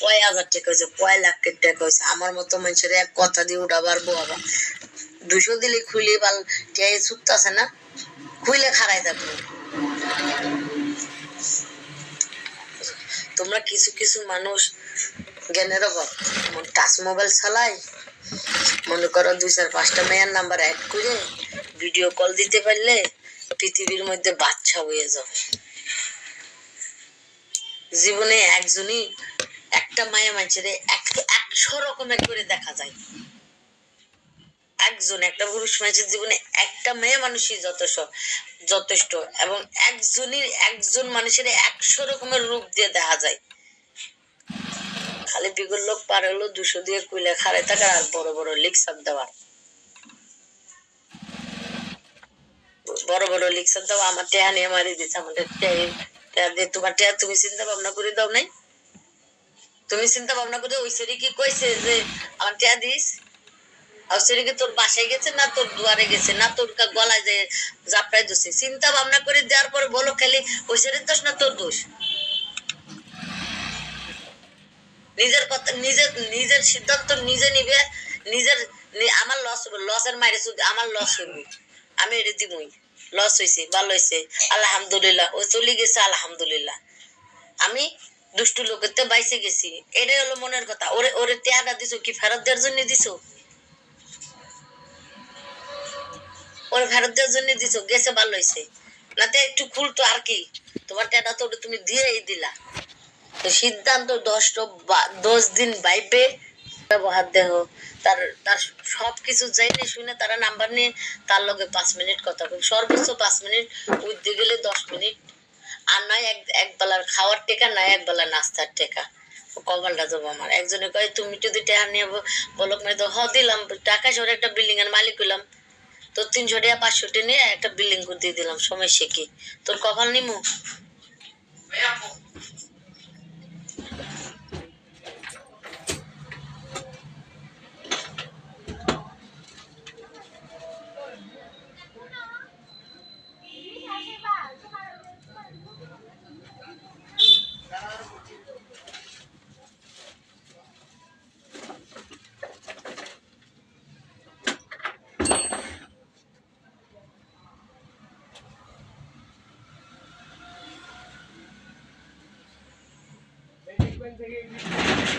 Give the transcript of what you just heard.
কয় হাজার টাকা হয়েছে কয় লাখ টাকা হয়েছে আমার মতো মানুষের এক কথা দিয়ে দুশো দিলে খুলে বাল আছে না? খুইলে খারাই তোমরা কিছু কিছু মানুষ জ্ঞানের অভাব। টাচ মোবাইল চালাই। মনে করো দুই চার পাঁচটা মেয়ের নাম্বার অ্যাড করে ভিডিও কল দিতে পারলে পৃথিবীর মধ্যে বাচ্চা হয়ে যাবে। জীবনে একজনই একটা মায়া মানুষের একশো রকমের করে দেখা যায়। একজন, একটা পুরুষ মানুষের জীবনে একটা মেয়ে মানুষই যথেষ্ট যথেষ্ট, এবং একজনই একজন মানুষের একশো রকমের রূপ দিয়ে দেখা যায়। খালি বিগল লোক পার হলো, দুশো দিয়ে কুইলে খাড়ে থাকার আর বড় বড় লিক লিকসার দেওয়ার। বড় বড় লিক লিকসার দেওয়া, আমার টেহা নিয়ে মারি দিচ্ছে আমাদের টেহা দিয়ে তোমার টেহা তুমি চিন্তা ভাবনা করে দাও নাই? তুমি চিন্তা ভাবনা করে ওই সেরি কি কইছে যে আমার টেহা দিস আর সেরি কি তোর বাসায় গেছে না তোর দুয়ারে গেছে? না তোর গলায় যে জাপটাই দিছে চিন্তা ভাবনা করে দেওয়ার পরে বলো খালি, ওই দোষ না তোর দোষ? নিজের কথা, নিজের নিজের সিদ্ধান্ত নিজে নিবে, নিজের আমার লস হবে লসের মাইরে শুধু আমার লস আমি এটা দিবই। লস হয়েছে ভালো হয়েছে আলহামদুলিল্লাহ। ও চলে গেছে, আলহামদুলিল্লাহ। আমি দুষ্টু লোকের তো বাইসে গেছি। এটাই হলো মনের কথা। ওরে ওরে টেহাটা দিছো কি, ফেরত দেওয়ার জন্য দিছো? ওরে ফেরত দেওয়ার জন্য দিছো, গেছে ভালো হয়েছে না তো একটু খুলতো আর কি। তোমার টেটা তো ওটা তুমি দিয়েই দিলা। তো সিদ্ধান্ত দশ দশ দিন বাইবে ব্যবহার দেহ। তার তার সব কিছু যাইনি শুনে তারা নাম্বার নিয়ে তার লগে পাঁচ মিনিট কথা বলবে সর্বোচ্চ পাঁচ মিনিট উঠতে গেলে দশ মিনিট। আর নয়, এক এক বেলার খাওয়ার টেকা, নয়, এক বেলা নাস্তার টেকা। কপালটা দেবো আমার। একজনে কয়, তুমি যদি টাকা নিয়ে বলক মানে তো হ, দিলাম। টাকা সরে একটা বিল্ডিং এর মালিক হইলাম। তো তিনশো টাকা, পাঁচশো নিয়ে একটা বিল্ডিং করে দিয়ে দিলাম। সময় কি? তোর কপাল নিমু? wenn sie hier